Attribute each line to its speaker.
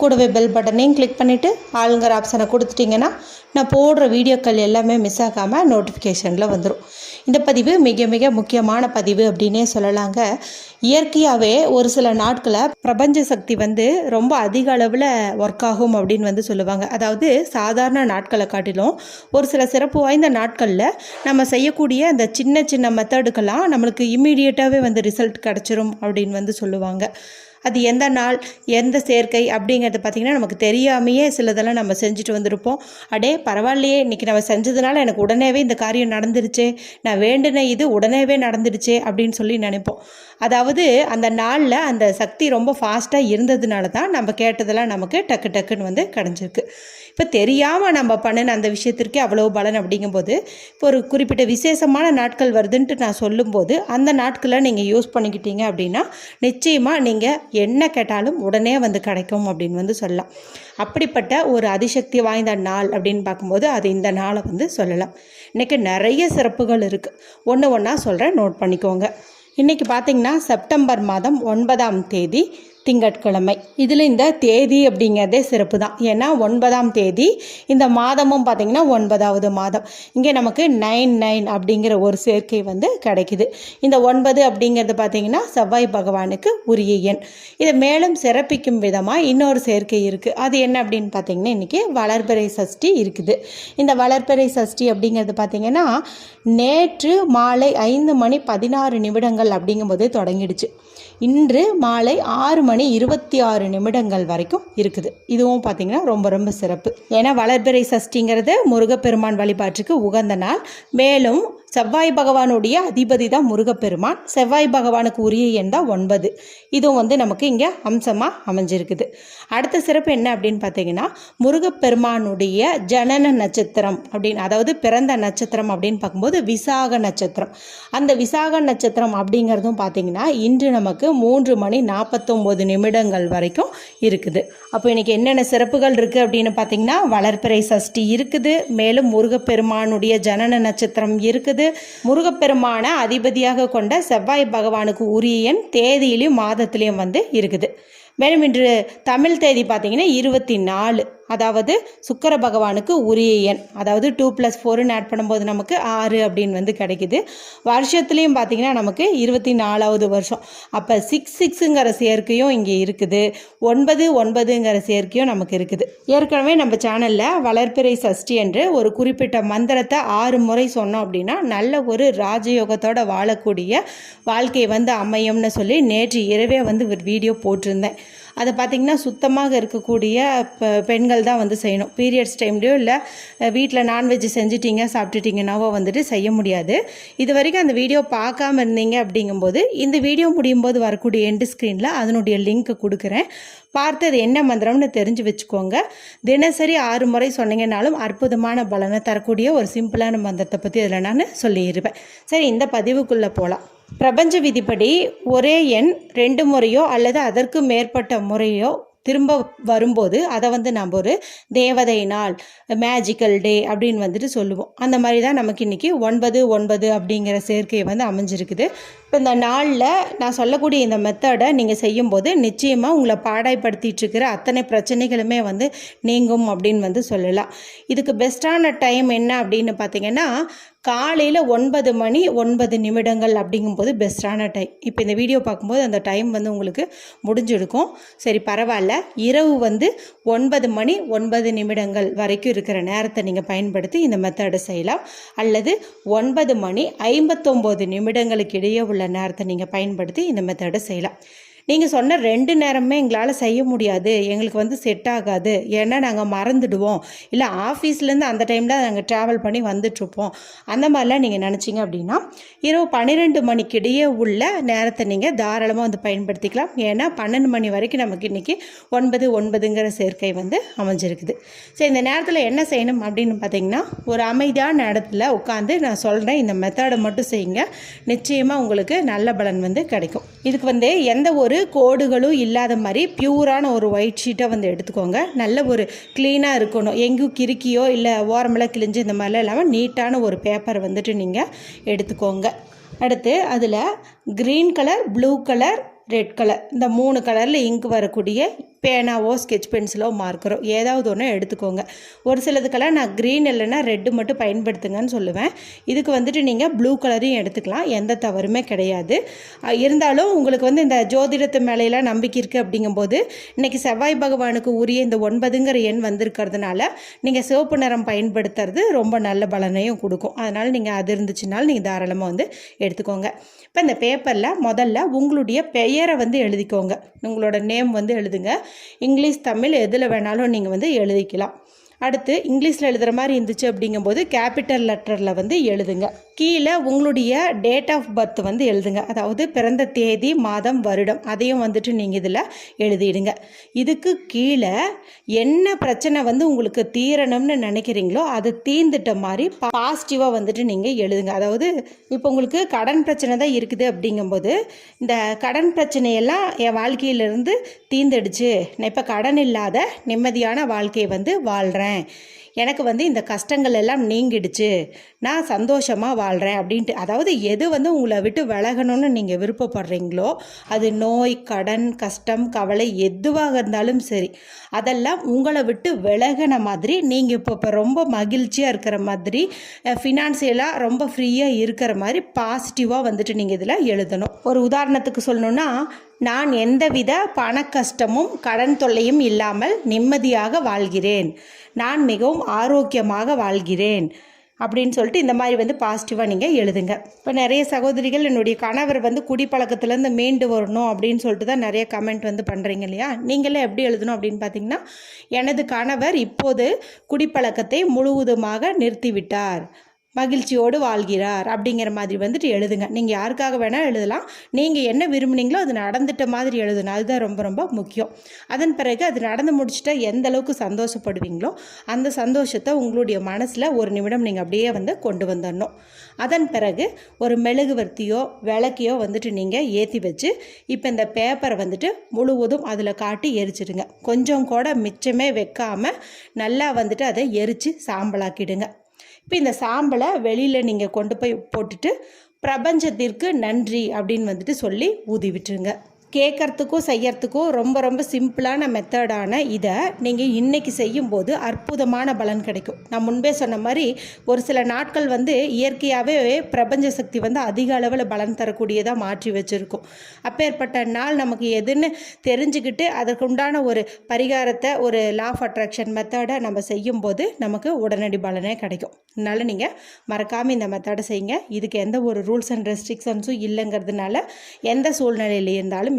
Speaker 1: கூடவே பெல் பட்டனையும் கிளிக் பண்ணிவிட்டு ஆளுங்கிற ஆப்ஷனை கொடுத்துட்டிங்கன்னா நான் போடுற வீடியோக்கள் எல்லாமே மிஸ் ஆகாமல் நோட்டிஃபிகேஷனில் வந்துடும் இந்த பதிவு மிக மிக முக்கியமான பதிவு அப்படின்னே சொல்லலாங்க. இயற்கையாகவே ஒரு சில நாட்களில் பிரபஞ்ச சக்தி வந்து ரொம்ப அதிக அளவில் ஒர்க் ஆகும் அப்படின்னு வந்து சொல்லுவாங்க. அதாவது சாதாரண நாட்களை காட்டிலும் ஒரு சில சிறப்பு வாய்ந்த நாட்களில் நம்ம செய்யக்கூடிய அந்த சின்ன சின்ன மெத்தடுக்கெல்லாம் நம்மளுக்கு இம்மீடியட்டாகவே வந்து ரிசல்ட் கிடச்சிரும் அப்படின்னு வந்து சொல்லுவாங்க. அது எந்த நாள் எந்த சேர்க்கை அப்படிங்கிறது பார்த்திங்கன்னா நமக்கு தெரியாமையே சிலதெல்லாம் நம்ம செஞ்சுட்டு வந்திருப்போம். அடே பரவாயில்லையே இன்றைக்கி நம்ம செஞ்சதுனால எனக்கு உடனேவே இந்த காரியம் நடந்துருச்சு நான் வேண்டின இது உடனேவே நடந்துடுச்சே அப்படின்னு சொல்லி நினைப்போம். அதாவது அந்த நாளில் அந்த சக்தி ரொம்ப ஃபாஸ்ட்டாக இருந்ததுனால தான் நம்ம கேட்டதெல்லாம் நமக்கு டக்கு டக்குன்னு வந்து கிடஞ்சிருக்கு. இப்போ தெரியாமல் நம்ம பண்ணின அந்த விஷயத்திற்கே அவ்வளோ பலன் அப்படிங்கும்போது இப்போ ஒரு குறிப்பிட்ட விசேஷமான நாட்கள் வருதுன்ட்டு நான் சொல்லும்போது அந்த நாட்களை நீங்கள் யூஸ் பண்ணிக்கிட்டீங்க அப்படின்னா நிச்சயமாக நீங்கள் என்ன கேட்டாலும் உடனே வந்து கிடைக்கும் அப்படின்னு வந்து சொல்லலாம். அப்படிப்பட்ட ஒரு அதிசக்தி வாய்ந்த நாள் அப்படின்னு பார்க்கும்போது அது இந்த நாளை வந்து சொல்லலாம். இன்றைக்கி நிறைய சிறப்புகள் இருக்குது ஒன்று ஒன்றா சொல்கிறேன் நோட் பண்ணிக்கோங்க. இன்றைக்கி பார்த்தீங்கன்னா செப்டம்பர் மாதம் ஒன்பதாம் தேதி திங்கட்கிழமை. இதில் இந்த தேதி அப்படிங்கிறதே சிறப்பு தான். ஏன்னா ஒன்பதாம் தேதி இந்த மாதமும் பார்த்திங்கன்னா ஒன்பதாவது மாதம். இங்கே நமக்கு நைன் நைன் அப்படிங்கிற ஒரு சேர்க்கை வந்து கிடைக்குது. இந்த ஒன்பது அப்படிங்கிறது பார்த்திங்கன்னா செவ்வாய் பகவானுக்கு உரிய எண். இதை மேலும் சிறப்பிக்கும் விதமாக இன்னொரு சேர்க்கை இருக்குது அது என்ன அப்படின்னு பார்த்திங்கன்னா இன்றைக்கி வளர்பிறை சஷ்டி இருக்குது. இந்த வளர்பிறை சஷ்டி அப்படிங்கிறது பார்த்திங்கன்னா நேற்று மாலை ஐந்து மணி பதினாறு நிமிடங்கள் அப்படிங்கும்போது தொடங்கிடுச்சு. இன்று மாலை ஆறு மணி இருபத்தி ஆறு நிமிடங்கள் வரைக்கும் இருக்குது. இதுவும் பார்த்திங்கன்னா ரொம்ப ரொம்ப சிறப்பு. ஏன்னா வளர்பிறை சஷ்டிங்கிறது முருகப்பெருமான் வழிபாட்டுக்கு உகந்த நாள். மேலும் செவ்வாய் பகவானுடைய அதிபதி தான் முருகப்பெருமான். செவ்வாய் பகவானுக்கு உரிய எண் தான் ஒன்பது. இதுவும் வந்து நமக்கு இங்கே அம்சமாக அமைஞ்சிருக்குது. அடுத்த சிறப்பு என்ன அப்படின்னு பார்த்தீங்கன்னா முருகப்பெருமானுடைய ஜனன நட்சத்திரம் அப்படின்னு அதாவது பிறந்த நட்சத்திரம் அப்படின்னு பார்க்கும்போது விசாக நட்சத்திரம். அந்த விசாக நட்சத்திரம் அப்படிங்கிறதும் பார்த்தீங்கன்னா இன்று நமக்கு மூன்று மணி நாற்பத்தொம்போது நிமிடங்கள் வரைக்கும் இருக்குது. அப்போ இன்றைக்கி என்னென்ன சிறப்புகள் இருக்குது அப்படின்னு பார்த்தீங்கன்னா வளர்ப்பிறை சஷ்டி இருக்குது. மேலும் முருகப்பெருமானுடைய ஜனன நட்சத்திரம் இருக்குது. முருகப்பெருமான அதிபதியாக கொண்ட செவ்வாய் பகவானுக்கு உரிய எண் தேதியிலையும் மாதத்துலேயும் வந்து இருக்குது. மேலும் இன்று தமிழ் தேதி பார்த்தீங்கன்னா இருபத்தி நாலு. அதாவது சுக்கர பகவானுக்கு உரிய எண். அதாவது டூ ப்ளஸ் ஃபோர்னு ஆட் பண்ணும்போது நமக்கு ஆறு அப்படின்னு வந்து கிடைக்குது. வருஷத்துலேயும் பார்த்தீங்கன்னா நமக்கு இருபத்தி நாலாவது வருஷம். அப்போ சிக்ஸ் சிக்ஸுங்கிற சேர்க்கையும் இங்கே இருக்குது. ஒன்பது ஒன்பதுங்கிற சேர்க்கையும் நமக்கு இருக்குது. ஏற்கனவே நம்ம சேனலில் வளர்ப்பிறை சஷ்டி என்று ஒரு குறிப்பிட்ட மந்திரத்தை ஆறு முறை சொன்னோம் அப்படின்னா நல்ல ஒரு ராஜயோகத்தோட வாழக்கூடிய வாழ்க்கை வந்து அமையும்னு சொல்லி நேற்று இரவே வந்து ஒரு வீடியோ போட்டிருந்தேன். அதை பார்த்திங்கன்னா சுத்தமாக இருக்கக்கூடிய பெண்கள் தான் வந்து செய்யணும். பீரியட்ஸ் டைம்லேயோ இல்லை வீட்டில் நான்வெஜ் செஞ்சுட்டிங்க சாப்பிட்டுட்டிங்கனாவோ வந்துட்டு செய்ய முடியாது. இது வரைக்கும் அந்த வீடியோ பார்க்காம இருந்தீங்க அப்படிங்கும்போது இந்த வீடியோ முடியும் போது வரக்கூடிய எண்டு ஸ்க்ரீனில் அதனுடைய லிங்க் கொடுக்குறேன். பார்த்து அது என்ன மந்திரம்னு தெரிஞ்சு வச்சுக்கோங்க. தினசரி ஆறு முறை சொன்னீங்கனாலும் அற்புதமான பலனை தரக்கூடிய ஒரு சிம்பிளான மந்திரத்தை பற்றி அதில் நான் சொல்லிடுவேன் சரி இந்த பதிவுக்குள்ளே போகலாம் பிரபஞ்ச விதிப்படி ஒரே எண் ரெண்டு முறையோ அல்லது அதற்கு மேற்பட்ட முறையோ திரும்ப வரும்போது அதை வந்து நம்ம ஒரு தேவதை நாள் மேஜிக்கல் டே அப்படின்னு வந்துட்டு சொல்லுவோம். அந்த மாதிரி தான் நமக்கு இன்றைக்கி ஒன்பது ஒன்பது அப்படிங்கிற சேர்க்கை வந்து அமைஞ்சிருக்குது. இப்போ இந்த நாளில் நான் சொல்லக்கூடிய இந்த மெத்தடை நீங்கள் செய்யும்போது நிச்சயமாக உங்களை பாடாய்படுத்திட்டுருக்கிற அத்தனை பிரச்சனைகளுமே வந்து நீங்கும் அப்படின்னு வந்து சொல்லலாம். இதுக்கு பெஸ்ட்டான டைம் என்ன அப்படின்னு பார்த்தீங்கன்னா காலையில் ஒன்பது மணி ஒன்பது நிமிடங்கள் அப்படிங்கும்போது பெஸ்ட்டான டைம் இப்போ இந்த வீடியோ பார்க்கும்போது அந்த டைம் வந்து உங்களுக்கு முடிஞ்சிருக்கும். சரி பரவாயில்ல. இரவு வந்து ஒன்பது மணி ஒன்பது நிமிடங்கள் வரைக்கும் இருக்கிற நேரத்தை நீங்கள் பயன்படுத்தி இந்த மெத்தடை செய்யலாம். அல்லது ஒன்பது மணி ஐம்பத்தொம்போது நிமிடங்களுக்கு இடையே உள்ள நேரத்தை நீங்கள் பயன்படுத்தி இந்த மெத்தடை செய்யலாம். நீங்கள் சொன்ன ரெண்டு நேரமே எங்களால் செய்ய முடியாது. எங்களுக்கு வந்து செட் ஆகாது. ஏன்னா நாங்கள் மறந்துடுவோம். இல்லை ஆஃபீஸ்லேருந்து அந்த டைமில் நாங்கள் ட்ராவல் பண்ணி வந்துட்ருப்போம் அந்த மாதிரிலாம் நீங்கள் நினச்சிங்க அப்படின்னா இரவு பன்னிரெண்டு மணிக்கிடையே உள்ள நேரத்தை நீங்கள் தாராளமாக வந்து பயன்படுத்திக்கலாம். ஏன்னா பன்னெண்டு மணி வரைக்கும் நமக்கு இன்றைக்கி ஒன்பது ஒன்பதுங்கிற சேர்க்கை வந்து அமைஞ்சிருக்குது. சரி இந்த நேரத்தில் என்ன செய்யணும் அப்படின்னு பார்த்தீங்கன்னா ஒரு அமைதியான இடத்துல உட்காந்து நான் சொல்கிறேன் இந்த மெத்தடை மட்டும் செய்யுங்க. நிச்சயமாக உங்களுக்கு நல்ல பலன் வந்து கிடைக்கும். இதுக்கு வந்து எந்த ஒரு ஒரு கோடுகளும் இல்லாத மாதிரி பியூரான ஒரு ஒயிட் ஷீட்டை வந்து எடுத்துக்கோங்க. நல்ல ஒரு க்ளீனாக இருக்கணும். எங்கேயும் கிறுக்கியோ இல்லை ஓரமெல்லாம் கிழிஞ்சு இந்த மாதிரிலாம் இல்லாமல் நீட்டான ஒரு பேப்பரை வந்துட்டு நீங்கள் எடுத்துக்கோங்க. அடுத்து அதில் green colour blue colour red colour இந்த மூணு கலரில் இங்க் வரக்கூடிய பேனாவோ ஸ்கெட்ச் பென்சிலோ மார்க்கரோ ஏதாவது ஒன்று எடுத்துக்கோங்க. ஒரு சிலதுக்கெல்லாம் நான் க்ரீன் இல்லைன்னா ரெட்டு மட்டும் பயன்படுத்துங்கன்னு சொல்லுவேன். இதுக்கு வந்துட்டு நீங்கள் ப்ளூ கலரையும் எடுத்துக்கலாம். எந்த தவறுமே கிடையாது. இருந்தாலும் உங்களுக்கு வந்து இந்த ஜோதிடத்து மேலையெல்லாம் நம்பிக்கை இருக்குது அப்படிங்கும்போது இன்றைக்கி செவ்வாய் பகவானுக்கு உரிய இந்த ஒன்பதுங்கிற எண் வந்திருக்கிறதுனால நீங்கள் சிவப்பு நிறம் பயன்படுத்துறது ரொம்ப நல்ல பலனையும் கொடுக்கும். அதனால் நீங்கள் அது இருந்துச்சுனாலும் நீங்கள் தாராளமாக வந்து எடுத்துக்கோங்க. இப்போ இந்த பேப்பரில் முதல்ல உங்களுடைய பெயரை வந்து எழுதிக்கோங்க. உங்களோட நேம் வந்து எழுதுங்க. இங்கிலீஷ் தமிழ் எதில் வேணாலும் நீங்கள் வந்து எழுதிக்கலாம். அடுத்து இங்கிலீஷில் எழுதுகிற மாதிரி இருந்துச்சு அப்படிங்கும்போது கேபிட்டல் லெட்டரில் வந்து எழுதுங்க. கீழே உங்களுடைய டேட் ஆஃப் பர்த் வந்து எழுதுங்க. அதாவது பிறந்த தேதி மாதம் வருடம். அதையும் வந்துட்டு நீங்கள் இதில் எழுதிடுங்க. இதுக்கு கீழே என்ன பிரச்சனை வந்து உங்களுக்கு தீரணும்னு நினைக்கிறீங்களோ அது தீர்ந்துட்ட மாதிரி பாசிட்டிவாக வந்துட்டு நீங்கள் எழுதுங்க. அதாவது இப்போ உங்களுக்கு கடன் பிரச்சனை தான் இருக்குது அப்படிங்கும்போது இந்த கடன் பிரச்சனையெல்லாம் என் வாழ்க்கையிலேருந்து தீர்ந்துடுச்சு. நான் இப்போ கடன் இல்லாத நிம்மதியான வாழ்க்கையை வந்து வாழ்கிறேன் எனக்கு வந்து இந்த கஷ்டங்கள் எல்லாம் நீங்கிடுச்சு. நான் சந்தோஷமாக வாழ்கிறேன் அப்படின்ட்டு. அதாவது எது வந்து உங்களை விட்டு விலகணும்னு நீங்கள் விருப்பப்படுறீங்களோ அது நோய் கடன் கஷ்டம் கவலை எதுவாக இருந்தாலும் சரி அதெல்லாம் உங்களை விட்டு விலகின மாதிரி நீங்கள் இப்போ இப்போ ரொம்ப மகிழ்ச்சியாக இருக்கிற மாதிரி ஃபினான்சியலாக ரொம்ப ஃப்ரீயாக இருக்கிற மாதிரி பாசிட்டிவாக வந்துட்டு நீங்கள் இதில் எழுதணும். ஒரு உதாரணத்துக்கு சொல்லணுன்னா நான் எந்தவித பண கஷ்டமும் கடன் தொல்லையும் இல்லாமல் நிம்மதியாக வாழ்கிறேன். நான் மிகவும் ஆரோக்கியமாக வாழ்கிறேன். அப்படின்னு சொல்லிட்டு இந்த மாதிரி வந்து பாசிட்டிவாக நீங்கள் எழுதுங்க. இப்போ நிறைய சகோதரிகள் என்னுடைய கணவர் வந்து குடிப்பழக்கத்துலேருந்து மீண்டு வரணும் அப்படின்னு சொல்லிட்டு தான் நிறைய கமெண்ட் வந்து பண்ணுறீங்க இல்லையா? நீங்களே எப்படி எழுதணும் அப்படின்னு பார்த்தீங்கன்னா எனது கணவர் இப்போது குடிப்பழக்கத்தை முழுவதுமாக நிறுத்திவிட்டார். மகிழ்ச்சியோடு வாழ்கிறார் அப்படிங்கிற மாதிரி வந்துட்டு எழுதுங்க. நீங்கள் யாருக்காக வேணால் எழுதலாம். நீங்கள் என்ன விரும்புனீங்களோ அது நடந்துட்ட மாதிரி எழுதணும். அதுதான் ரொம்ப ரொம்ப முக்கியம். அதன் பிறகு அது நடந்து முடிச்சுட்டா எந்த அளவுக்கு சந்தோஷப்படுவீங்களோ அந்த சந்தோஷத்தை உங்களுடைய மனசில் ஒரு நிமிடம் நீங்கள் அப்படியே வந்து கொண்டு வந்துடணும். அதன் பிறகு ஒரு மெழுகுவர்த்தியோ விளக்கையோ வந்துட்டு நீங்கள் ஏற்றி வச்சு இப்போ இந்த பேப்பரை வந்துட்டு முழுவதும் அதில் காட்டி எரிச்சிடுங்க. கொஞ்சம் கூட மிச்சமே வைக்காமல் நல்லா வந்துட்டு அதை எரித்து சாம்பலாக்கிடுங்க. இப்போ இந்த சாம்பலை வெளியில் நீங்கள் கொண்டு போய் போட்டுட்டு பிரபஞ்சத்திற்கு நன்றி அப்படின்னு வந்துட்டு சொல்லி ஊதி விட்டுருங்க கேட்குறதுக்கும் செய்யறதுக்கும் ரொம்ப ரொம்ப சிம்பிளான மெத்தடான இதை நீங்கள் இன்றைக்கி செய்யும்போது அற்புதமான பலன் கிடைக்கும். நான் முன்பே சொன்ன மாதிரி ஒரு சில நாட்கள் வந்து இயற்கையாகவே பிரபஞ்ச சக்தி வந்து அதிக அளவில் பலன் தரக்கூடியதாக மாற்றி வச்சுருக்கும். அப்பேற்பட்ட நாள் நமக்கு எதுன்னு தெரிஞ்சுக்கிட்டு அதற்குண்டான ஒரு பரிகாரத்தை ஒரு லா ஆஃப் அட்ராக்ஷன் மெத்தடை நம்ம செய்யும்போது நமக்கு உடனடி பலனே கிடைக்கும். அதனால் நீங்கள் மறக்காமல் இந்த மெத்தடை செய்யுங்க. இதுக்கு எந்த ஒரு ரூல்ஸ் அண்ட் ரெஸ்ட்ரிக்ஷன்ஸும் இல்லைங்கிறதுனால எந்த சூழ்நிலையில் இருந்தாலும்